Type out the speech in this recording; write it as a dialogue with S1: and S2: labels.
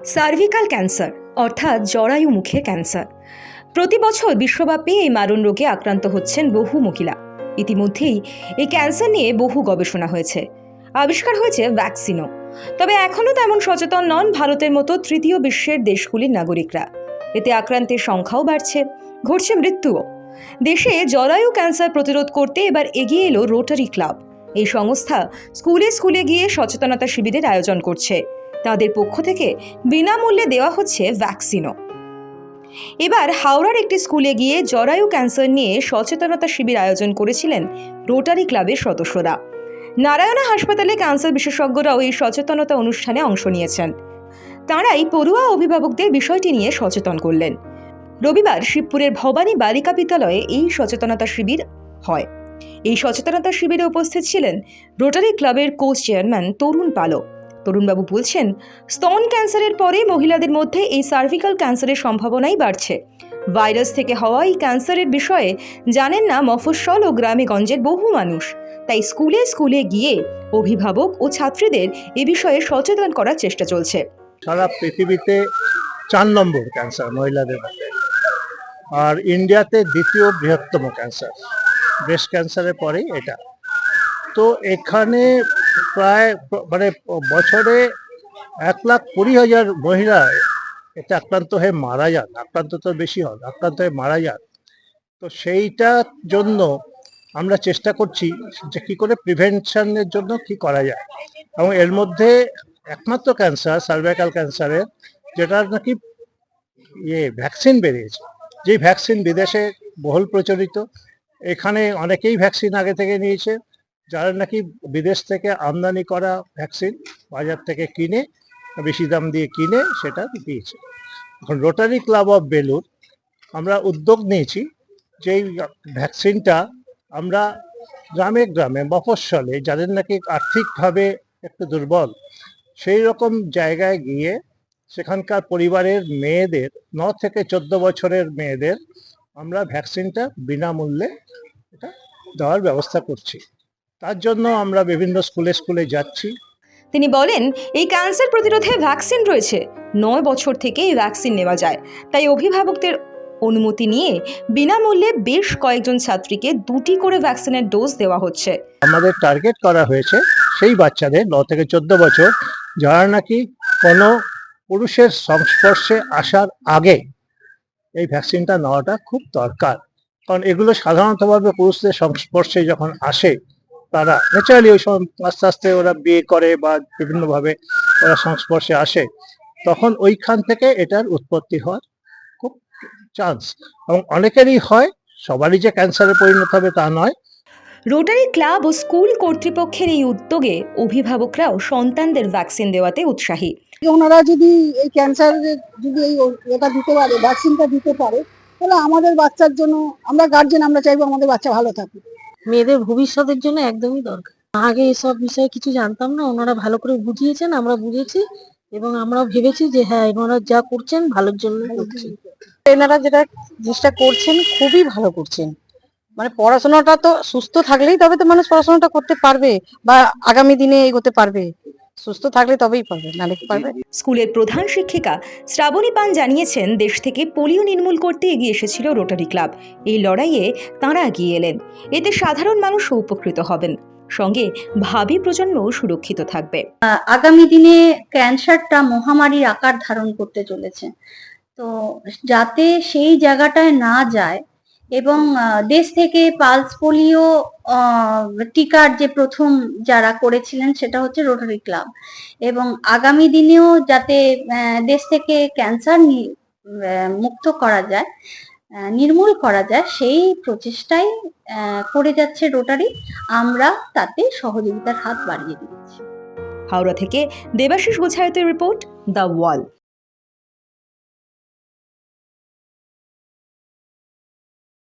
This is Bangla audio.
S1: সার্ভিকাল ক্যান্সার অর্থাৎ জরায়ু মুখে ক্যান্সার প্রতি বছর বিশ্বব্যাপী এই মারণ রোগে আক্রান্ত হচ্ছেন বহু মহিলা। ইতিমধ্যেই এই ক্যান্সার নিয়ে বহু গবেষণা হয়েছে। আবিষ্কার হয়েছে ভ্যাকসিনও তবে এখনও তেমন সচেতন নন ভারতের মতো তৃতীয় বিশ্বের দেশগুলির নাগরিকরা। এতে আক্রান্তের সংখ্যাও বাড়ছে, ঘটছে মৃত্যুও। দেশে জরায়ু ক্যান্সার প্রতিরোধ করতে এবার এগিয়ে এলো রোটারি ক্লাব এই সংস্থা স্কুলে স্কুলে গিয়ে সচেতনতা শিবিরের আয়োজন করছে। তাদের পক্ষ থেকে বিনামূল্যে দেওয়া হচ্ছে ভ্যাকসিনও এবার হাওড়ার একটি স্কুলে গিয়ে জরায়ু ক্যান্সার নিয়ে সচেতনতা শিবির আয়োজন করেছিলেন রোটারি ক্লাবের সদস্যরা। নারায়ণা হাসপাতালে ক্যান্সার বিশেষজ্ঞরাও এই সচেতনতা অনুষ্ঠানে অংশ নিয়েছেন। তাঁরাই পড়ুয়া অভিভাবকদের বিষয়টি নিয়ে সচেতন করলেন। রবিবার শিবপুরের ভবানী বালিকা বিদ্যালয়ে এই সচেতনতা শিবির হয়। এই সচেতনতা শিবিরে উপস্থিত ছিলেন রোটারি ক্লাবের কোচ চেয়ারম্যান তরুণ পালো তরুণবাবু বলছেন, স্তন ক্যান্সারের পরে মহিলাদের মধ্যে এই সার্ভিক্যাল ক্যান্সারের সম্ভাবনাই বাড়ছে। ভাইরাস থেকে হওয়া এই ক্যান্সারের বিষয়ে জানেন না মফস্বল ও গ্রামে গঞ্জের বহু মানুষ। তাই স্কুলে স্কুলে গিয়ে অভিভাবক ও ছাত্রীদের এ বিষয়ে সচেতন করার চেষ্টা চলছে।
S2: সারা পৃথিবীতে চার নম্বর ক্যান্সার মহিলাদের মধ্যে। আর ইন্ডিয়াতে দ্বিতীয় বৃহত্তম ক্যান্সার। ব্রেস্ট ক্যান্সারের পরেই এটা। তো এখানে প্রায় মানে বছরে এক লাখ কুড়ি হাজার মহিলা এতে আক্রান্ত হয়ে মারা যান। আক্রান্ত তো বেশি হন, আক্রান্ত হয়ে মারা যান। তো সেইটার জন্য আমরা চেষ্টা করছি যে কি করে প্রিভেনশনের জন্য কি করা যায়। এবং এর মধ্যে একমাত্র ক্যান্সার, সার্ভাইকাল ক্যান্সারের যেটার নাকি ইয়ে ভ্যাকসিন বেরিয়েছে। যেই ভ্যাকসিন বিদেশে বহুল প্রচলিত, এখানে অনেকেই ভ্যাকসিন আগে থেকে নিয়েছে। যারা নাকি বিদেশ থেকে আমদানি করা ভ্যাকসিন বাজার থেকে কিনে, বেশি দাম দিয়ে কিনে সেটা দিয়েছে। এখন রোটারি ক্লাব অফ বেলুর আমরা উদ্যোগ নিয়েছি যেই ভ্যাকসিনটা আমরা গ্রামে গ্রামে মফস্বলে যাদের নাকি আর্থিকভাবে একটু দুর্বল, সেই রকম জায়গায় গিয়ে সেখানকার পরিবারের মেয়েদের, ন থেকে চোদ্দ বছরের মেয়েদের আমরা ভ্যাকসিনটা বিনামূল্যে এটা দেওয়ার ব্যবস্থা করছি। তার জন্য আমরা বিভিন্ন স্কুলে স্কুলে যাচ্ছি।
S1: তিনি বলেন এই ক্যান্সার প্রতিরোধে ভ্যাকসিন রয়েছে। নয় বছর থেকে এই ভ্যাকসিন নেওয়া যায়। তাই অভিভাবকদের অনুমতি নিয়ে বিনামূল্যে বেশ কয়েকজন ছাত্রীকে দুটি করে ভ্যাকসিনের ডোজ দেওয়া হচ্ছে।
S2: আমাদের টার্গেট করা হয়েছে সেই বাচ্চাদের ন থেকে চোদ্দ বছর যারা নাকি কোনো পুরুষের সংস্পর্শে আসার আগে এই ভ্যাকসিনটা নেওয়াটা খুব দরকার। কারণ এগুলো সাধারণতভাবে পুরুষদের সংস্পর্শে যখন আসে তারা ন্যাচারালি ওই সময় আস্তে আস্তে ওরা বিয়ে করে বা বিভিন্নভাবে ওরা সংস্পর্শে আসে তখন ওইখান থেকে এটার উৎপত্তি হওয়ার খুব চান্স এবং অনেকেরই হয় সবারই যে ক্যান্সারে পরিণত হবে তা নয়।
S1: রোটারি ক্লাব ও স্কুল কর্তৃপক্ষের এই উদ্যোগে অভিভাবকরাও সন্তানদের ভ্যাকসিন দেওয়াতে উৎসাহী।
S3: ওনারা যদি এই ক্যান্সার যদি এই ওটা দিতে পারে ভ্যাকসিনটা দিতে পারে তাহলে আমাদের বাচ্চার জন্য আমরা গার্জেন আমরা চাইব আমাদের বাচ্চা ভালো থাকুক।
S4: মেয়েদের ভবিষ্যতের জন্য একদমই দরকার। আগে এসব বিষয়ে কিছু জানতাম না, ওনারা ভালো করে বুঝিয়েছেন, আমরা বুঝেছি এবং আমরাও ভেবেছি যে হ্যাঁ ওনারা যা করছেন ভালোর জন্য করছেন।
S5: এনারা যেটা জিনিসটা করছেন খুবই ভালো করছেন। মানে পড়াশোনাটা তো সুস্থ থাকলেই তবে তো মানুষ পড়াশোনাটা করতে পারবে বা আগামী দিনে এগোতে পারবে। সুস্থ থাকলে তবেই পারবে নাহলে কি পারবে?
S1: স্কুলের প্রধান শিক্ষিকা শ্রাবণী পান জানিয়েছেন দেশ থেকে পোলিও নির্মূল করতে এগিয়ে এসেছিল রোটারি ক্লাব। এই লড়াইয়ে তাঁরা এগিয়ে এলেন। এতে সাধারণ মানুষও উপকৃত হবেন। সঙ্গে ভাবি প্রজন্মও সুরক্ষিত থাকবে।
S6: আগামী দিনে ক্যান্সারটা মহামারীর আকার ধারণ করতে চলেছে। তো যাতে সেই জায়গাটায় না যায় এবং দেশ থেকে পালস পোলিও টিকার যে প্রথম যারা করেছিলেন সেটা হচ্ছে রোটারি ক্লাব। এবং আগামী দিনেও যাতে দেশ থেকে ক্যান্সার মুক্ত করা যায় নির্মূল করা যায়, সেই প্রচেষ্টাই করে যাচ্ছে রোটারি। আমরা তাতে সহযোগিতার হাত বাড়িয়ে দিচ্ছি।
S1: হাওড়া থেকে দেবাশিস গোছায়তের রিপোর্ট, দ্য ওয়াল।